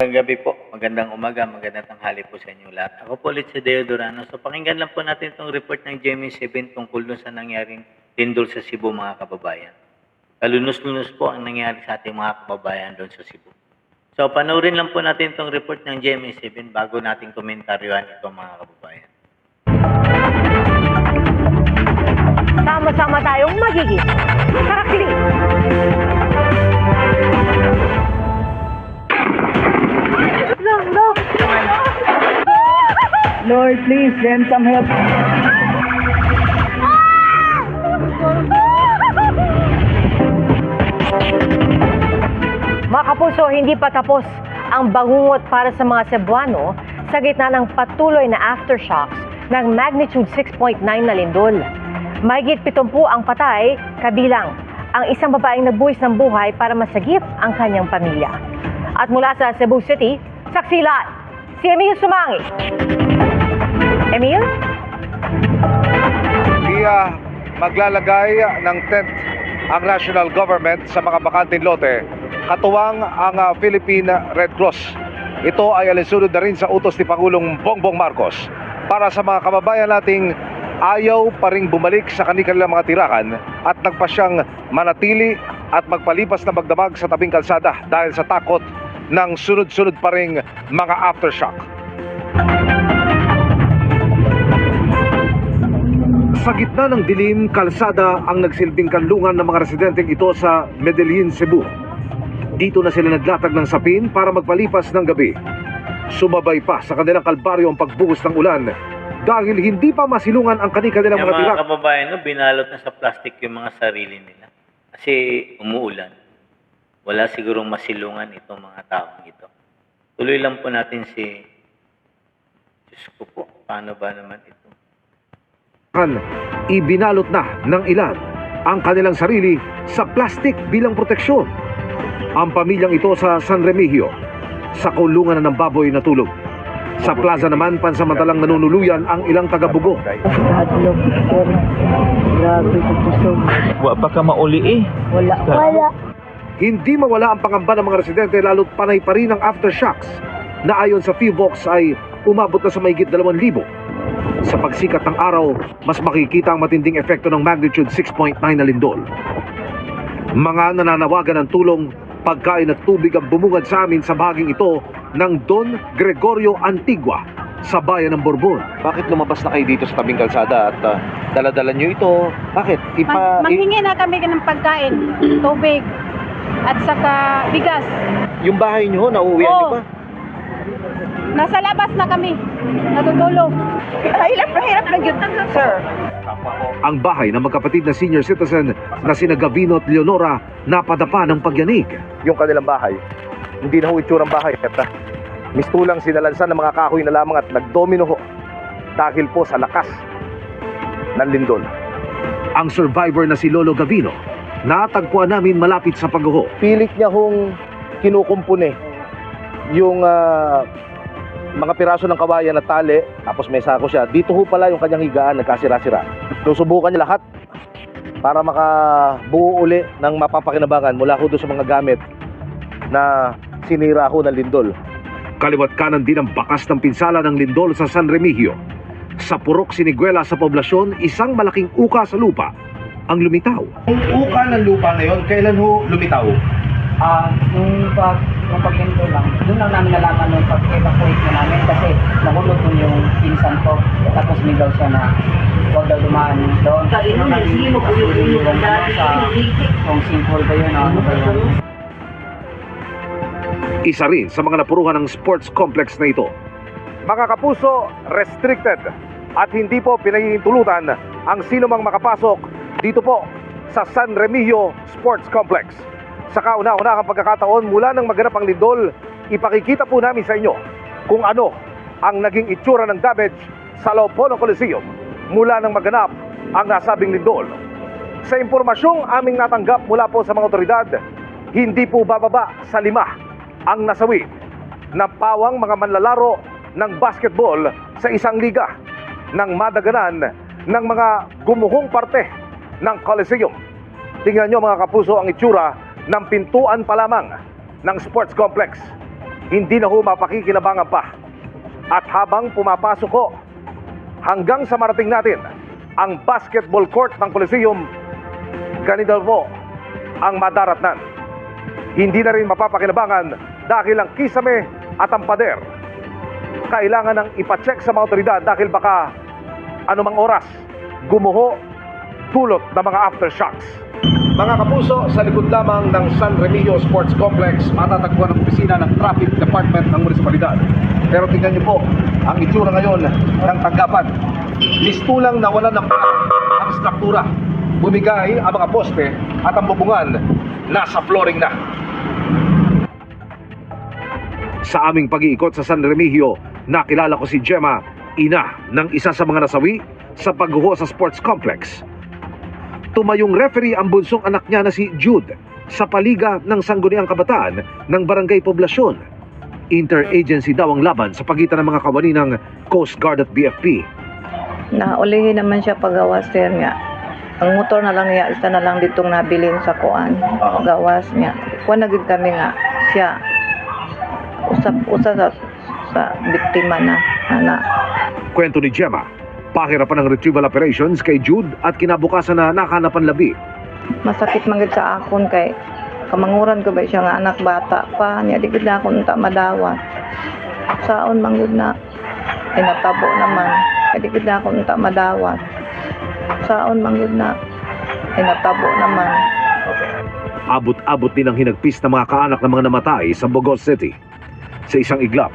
Magandang gabi po, magandang umaga, magandang tanghali po sa inyo lahat. Ako po ulit si Deo Durano. So pakinggan lang po natin itong report ng Jamie 7 tungkol dun sa nangyaring lindol sa Cebu mga kababayan. Kalunos-lunos po ang nangyari sa ating mga kababayan doon sa Cebu. So panoorin lang po natin itong report ng Jamie 7 bago natin komentaryohan ito mga kababayan. Sama-sama tayong magiging Lord, please send some help. Mga kapuso, hindi pa tapos ang bangungot para sa mga Cebuano sa gitna ng patuloy na aftershocks ng magnitude 6.9 na lindol. Mahigit 70 ang patay, kabilang ang isang babaeng nagbuwis ng buhay para masagip ang kanyang pamilya. At mula sa Cebu City, saksilan, si Emil Sumangi. Emil? Iya maglalagay ng tent ang national government sa mga bakanting lote katuwang ang ah, Philippine Red Cross. Ito ay alinsunod na rin sa utos ni Pangulong Bongbong Marcos para sa mga kababayan nating ayaw pa ring bumalik sa kanilang mga tirahan at nagpasyang manatili at magpalipas na magdamag sa tabing kalsada dahil sa takot ng sunod-sunod pa ring mga aftershock. Sa gitna ng dilim, kalsada ang nagsilbing kanlungan ng mga residenteng ito sa Medellin, Cebu. Dito na sila naglatag ng sapin para magpalipas ng gabi. Sumabay pa sa kanilang kalbaryo ang pagbuhos ng ulan dahil hindi pa masilungan ang kanilang Yung mga tirak. mga kababayan, no, binalot na sa plastic yung mga sarili nila. Kasi umuulan. Wala sigurong masilungan itong mga taong ito. Tuloy lang po natin si... Diyos ko po, paano ba naman ito? Ibinalot na ng ilan ang kanilang sarili sa plastic bilang proteksyon. Ang pamilyang ito sa San Remigio, sa kulungan na ng baboy na tulog. Sa plaza naman, pansamantalang nanunuluyan ang ilang taga-bugo. Hadlok, sir. Grabe ko pusog. Wa pa ka mauli eh. Wala. Wala. Hindi mawala ang pangamba ng mga residente lalo't panay pa rin ang aftershocks na ayon sa FIVOX ay umabot na sa mahigit 2,000. Sa pagsikat ng araw, mas makikita ang matinding epekto ng magnitude 6.9 na lindol. Mga nananawagan ng tulong, pagkain at tubig ang bumungad sa amin sa bahaging ito ng Don Gregorio Antigua sa bayan ng Borbon. Bakit lumabas na kayo dito sa tabing kalsada at uh, daladala nyo ito? Bakit? Mag- manghingi na kami ng pagkain, tubig, at saka bigas. yung bahay nyo, nauuwian nyo ba? Nasa labas na kami, natutulog. Hirap na hirap na yun, sir. ang bahay ng magkapatid na senior citizen na sina Gavino at Leonora napadapa ng pagyanig. yung kanilang bahay. Hindi na ho itsurang bahay at uh, mistulang sinalansan ng mga kahoy na lamang at nagdomino ho dahil po sa lakas ng lindol. Ang survivor na si Lolo Gavino, natagpuan namin malapit sa pagguho. Pilit niya hong kinukumpune yung ah, mga piraso ng kawayan na tali tapos may sako siya. Dito ho pala yung kanyang higaan nagkasira-sira. Susubukan niya lahat para makabuo uli ng mapapakinabangan mula ho doon sa mga gamit na sinira ho ng lindol. Kaliwat kanan din ang bakas ng pinsala ng lindol sa San Remigio. Sa Purok Siniguela sa poblasyon, isang malaking uka sa lupa ang lumitaw. Yung uka ng lupa ngayon, kailan ho lumitaw? Ah, nung pag nung paghinto lang, doon lang namin nalaman nung pag-evacuate na namin kasi nahulog dun yung pinsan ko. Tapos nigaw siya na huwag daw dumaan doon. Sabi nung nagsili mo po yung sa kung simple ba yun o ano ba yun. Isa rin sa mga napuruhan ng sports complex na ito. Mga kapuso, restricted at hindi po pinahihintulutan ang sino mang makapasok dito po sa San Remigio Sports Complex. Sa kauna-unahang pagkakataon mula nang maganap ang lindol, ipakikita po namin sa inyo kung ano ang naging itsura ng damage sa loob Coliseum mula nang maganap ang nasabing lindol. Sa impormasyong aming natanggap mula po sa mga otoridad, hindi po bababa sa lima ang nasawi na pawang mga manlalaro ng basketball sa isang liga ng madaganan ng mga gumuhong parte ng Coliseum. Tingnan nyo mga kapuso ang itsura ng pintuan pa lamang ng sports complex. hindi na ho mapakikinabangan pa. At habang pumapasok ho, hanggang sa marating natin ang basketball court ng Coliseum, ganito po ang madaratnan. Hindi na rin mapapakinabangan dahil ang kisame at ang pader kailangan nang ipacheck sa mga otoridad dahil baka anumang oras gumuho dulot ng mga aftershocks. Mga kapuso, sa likod lamang ng San Remigio Sports Complex, matatagpuan ang opisina ng Traffic Department ng munisipalidad. Pero tingnan niyo po ang itsura ngayon ng tanggapan. Mistulang nawalan ng ang struktura. Bumigay ang mga poste at ang bubungan nasa flooring na. Sa aming pag-iikot sa San Remigio, nakilala ko si Gemma, ina ng isa sa mga nasawi sa pagguho sa sports complex. Tumayong referee ang bunsong anak niya na si Jude sa paliga ng sangguniang kabataan ng barangay poblasyon. Interagency daw ang laban sa pagitan ng mga kawani ng Coast Guard at BFP. Naulihin naman siya pagawas sir nga. Ang motor na lang niya, isa na lang ditong nabilin sa kuan. Gawas niya. Kuan na gid kami nga siya. Usap usa sa, sa biktima na ana. Kwento ni Gemma, pahirapan ng retrieval operations kay Jude at kinabukasan na nakahanapan labi. Masakit man gid sa akon kay kamanguran ko ba siya nga anak bata pa niya di gid na ako unta madawat. Saon man gud na ay natabo naman. Di gid na ako unta madawat. Saon man gud na ay natabo naman. Abot-abot din ang hinagpis ng mga kaanak ng mga namatay sa Bogos City. Sa isang iglap,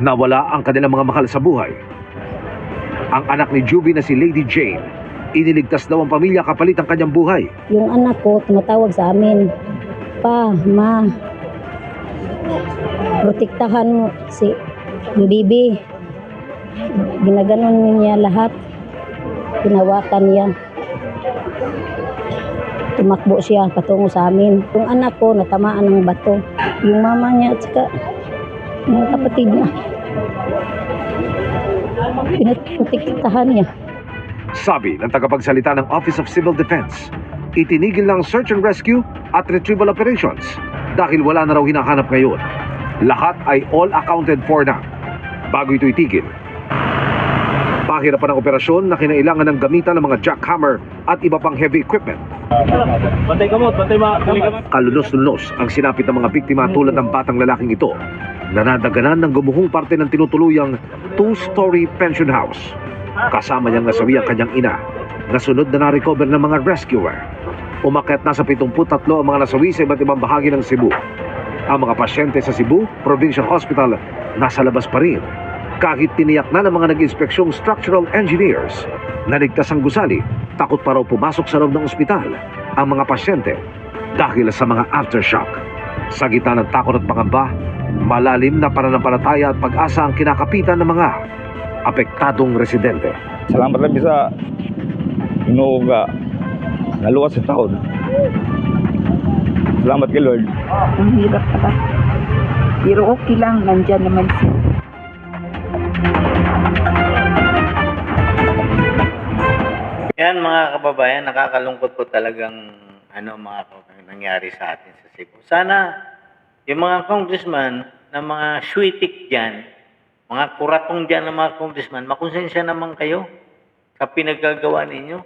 nawala ang kanilang mga mahal sa buhay. Ang anak ni Juby na si Lady Jane, iniligtas daw ang pamilya kapalit ang kanyang buhay. yung anak ko tumatawag sa amin, Pa, Ma, protektahan mo si ang bibi. Ginaganon niya lahat. Tinawakan niya. Tumakbo siya patungo sa amin. Yung anak ko natamaan ng bato. Yung mama niya at saka yung kapatid niya. Pinaprotektahan niya. Sabi ng tagapagsalita ng Office of Civil Defense, itinigil ng search and rescue at retrieval operations dahil wala na raw hinahanap ngayon. Lahat ay all accounted for na. Bago ito itigil, pahirapan ng operasyon na kinailangan ng gamitan ng mga jackhammer at iba pang heavy equipment. Bantay kamot, bantay ma, kamot. Kalunos-lunos ang sinapit ng mga biktima tulad ng batang lalaking ito na nadaganan ng gumuhong parte ng tinutuluyang two-story pension house. Kasama niyang nasawi ang kanyang ina na sunod na na-recover ng mga rescuer. Umakyat na sa 73 ang mga nasawi sa iba't ibang bahagi ng Cebu. Ang mga pasyente sa Cebu Provincial Hospital nasa labas pa rin. Kahit tiniyak na ng mga nag-inspeksyong structural engineers na ligtas ang gusali, takot pa raw pumasok sa loob ng ospital ang mga pasyente dahil sa mga aftershock. Sa gitna ng takot at pangamba, malalim na pananampalataya at pag-asa ang kinakapitan ng mga apektadong residente. Salamat lang sa Ginoo nga naluwas sa taon. Salamat kay Lord. Ang hirap pala. Pero okay lang, nandyan naman siya. Yan mga kababayan, nakakalungkot po talagang ano mga kababayan, nangyari sa atin sa Cebu. Sana yung mga congressman na mga sweetik dyan, mga kuratong dyan ng mga congressman, makonsensya naman kayo sa pinagagawa ninyo.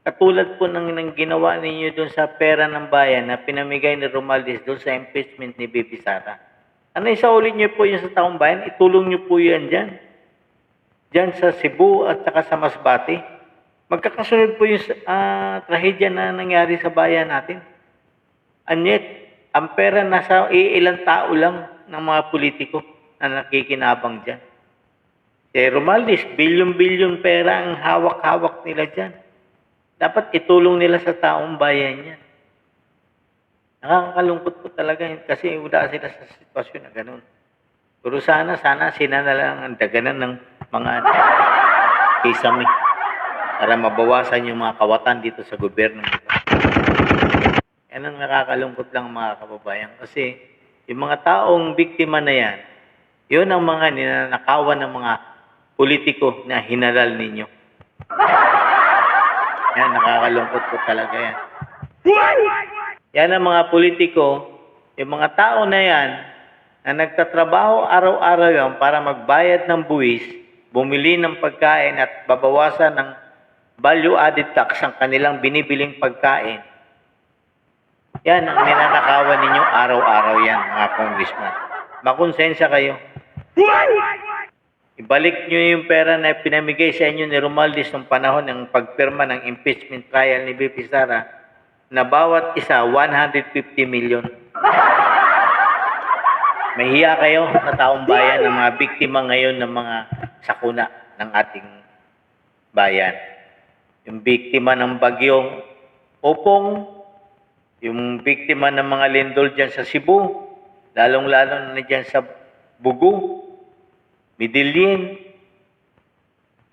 Katulad po ng, ng ginawa ninyo doon sa pera ng bayan na pinamigay ni Romaldez doon sa impeachment ni Bibi Sara. Ano isauli niyo po yun sa taong bayan? Itulong niyo po yan dyan. Dyan sa Cebu at saka sa Masbate. Magkakasunod po yung ah, trahedya na nangyari sa bayan natin. And yet, ang pera nasa iilang tao lang ng mga politiko na nakikinabang dyan. Si Romaldis, bilyon-bilyon pera ang hawak-hawak nila dyan. Dapat itulong nila sa taong bayan yan. Nakakalungkot po talaga yun kasi wala sila sa sitwasyon na ganun. Pero sana, sana sila na lang ang daganan ng mga kisame para mabawasan yung mga kawatan dito sa gobyerno. Yan ang nakakalungkot lang mga kababayan kasi yung mga taong biktima na yan, yun ang mga ninanakawan ng mga politiko na hinalal ninyo. Yan, nakakalungkot po talaga yan. Yan ang mga politiko, yung mga tao na yan, na nagtatrabaho araw-araw yan para magbayad ng buwis, bumili ng pagkain at babawasan ng value-added tax ang kanilang binibiling pagkain. Yan ang ninanakawan ninyo araw-araw yan, mga congressman. Makonsensya kayo. Ibalik nyo yung pera na pinamigay sa inyo ni Romualdez noong panahon ng pagpirma ng impeachment trial ni BP Sara na bawat isa 150 million. Mahiya kayo sa taong bayan ng mga biktima ngayon ng mga sakuna ng ating bayan. Yung biktima ng bagyong Opong, yung biktima ng mga lindol dyan sa Cebu, lalong-lalo na dyan sa Bugu, Midilin.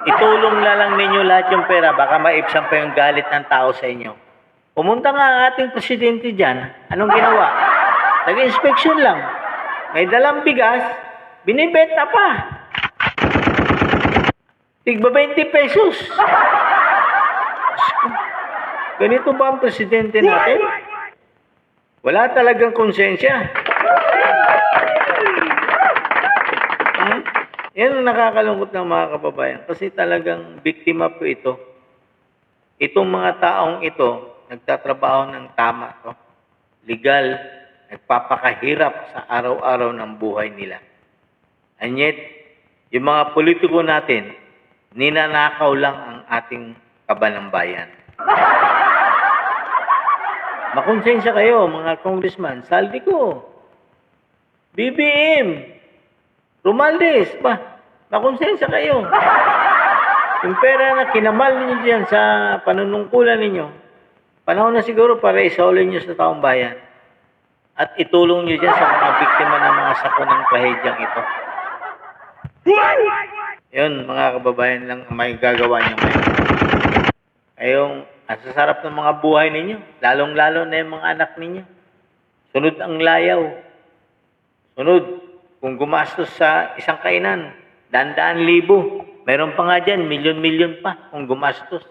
Itulong na lang ninyo lahat yung pera, baka maipsan pa yung galit ng tao sa inyo. Pumunta nga ang ating presidente dyan, anong ginawa? Nag-inspection lang. May dalang bigas, binibenta pa. Tigba 20 pesos. Ganito ba ang presidente natin? Wala talagang konsensya. Hmm? Yan ang nakakalungkot ng mga kababayan kasi talagang biktima po ito. Itong mga taong ito, nagtatrabaho ng tama to. Legal, nagpapakahirap sa araw-araw ng buhay nila. And yet, yung mga politiko natin, ninanakaw lang ang ating kabanang bayan. Makonsensya kayo, mga congressman. Saldi ko. BBM. Romaldes. Ba, makonsensya kayo. Yung pera na kinamal ninyo dyan sa panunungkulan ninyo, panahon na siguro para isaulin nyo sa taong bayan. At itulong nyo dyan sa mga biktima ng mga sakunang trahedyang ito. Yun, mga kababayan lang ang may gagawa nyo ngayon. Kayong, ang sasarap ng mga buhay ninyo, lalong-lalo na yung mga anak ninyo. Sunod ang layaw. Sunod, kung gumastos sa isang kainan, daan-daan libo. Meron pa nga dyan, milyon-milyon pa kung gumastos.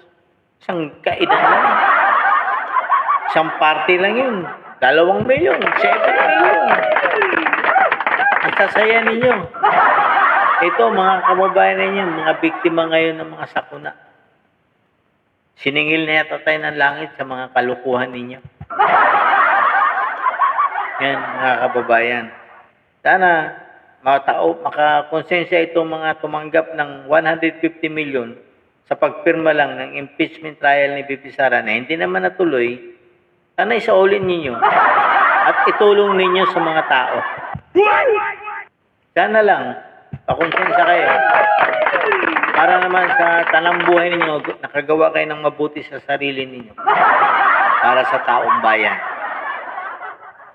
Isang kainan lang. Isang party lang yun. Dalawang milyon, seven milyon. Ang sasaya ninyo. Ito, mga kababayan ninyo, mga biktima ngayon ng mga sakuna. Siningil na yata tayo ng langit sa mga kalukuhan ninyo. Yan, mga kababayan. Sana, matao, makakonsensya itong mga tumanggap ng 150 million sa pagpirma lang ng impeachment trial ni BP Sara na hindi naman natuloy, sana isaulin ninyo at itulong ninyo sa mga tao. Sana lang, pakonsensya kayo. Para naman sa tanang buhay ninyo, nakagawa kayo ng mabuti sa sarili ninyo. Para sa taong bayan.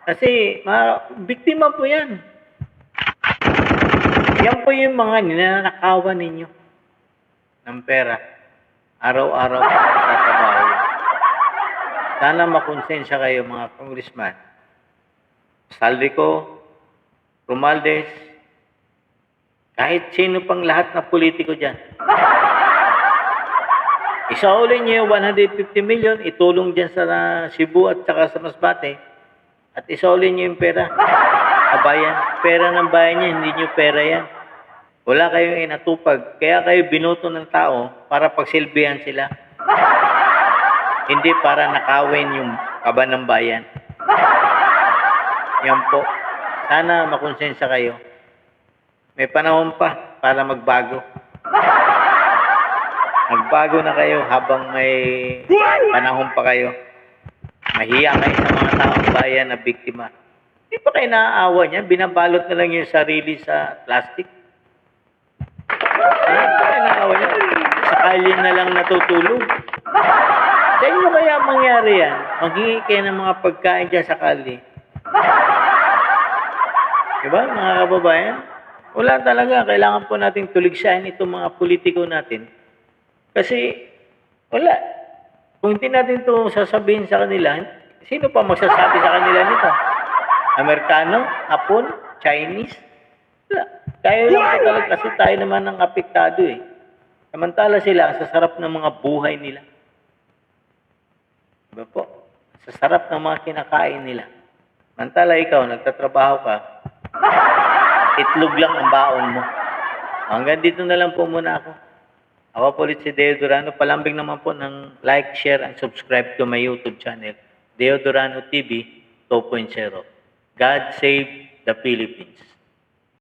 Kasi, mga biktima po yan. Yan po yung mga ninanakawan ninyo ng pera. Araw-araw tatrabaho yan. Sana makonsensya kayo mga congressman. Saldico, Romaldes, kahit sino pang lahat na politiko dyan. Isaulin niyo yung 150 million, itulong dyan sa Cebu at saka sa Masbate, at isaulin niyo yung pera. Kabayan, pera ng bayan niya, hindi niyo pera yan. Wala kayong inatupag, kaya kayo binoto ng tao para pagsilbihan sila. Hindi para nakawin yung kaba ng bayan. Yan po. Sana makonsensya kayo. May panahon pa para magbago. Magbago na kayo habang may panahon pa kayo. Mahiya kayo sa mga taong bayan na biktima. Hindi pa kayo naaawa niya. Binabalot na lang yung sarili sa plastic. Hindi pa kayo naaawa niya. Sa kalye na lang natutulog. Sa inyo kaya mangyari yan? Maghingi kayo ng mga pagkain dyan sa kalye. Diba, mga kababayan? Wala talaga. Kailangan po nating tuligsahin itong mga politiko natin. Kasi, wala. Kung hindi natin ito sasabihin sa kanila, sino pa magsasabi sa kanila nito? Amerikano? Hapon? Chinese? Wala. Tayo lang po talaga kasi tayo naman ang apektado eh. Samantala sila, sa sarap ng mga buhay nila. Diba po? Sa sarap ng mga kinakain nila. Samantala ikaw, nagtatrabaho ka, itlog lang ang baon mo. Hanggang dito na lang po muna ako. Ako po ulit si Deo Durano. Palambing naman po ng like, share, and subscribe to my YouTube channel, Deo Durano TV 2.0. God save the Philippines.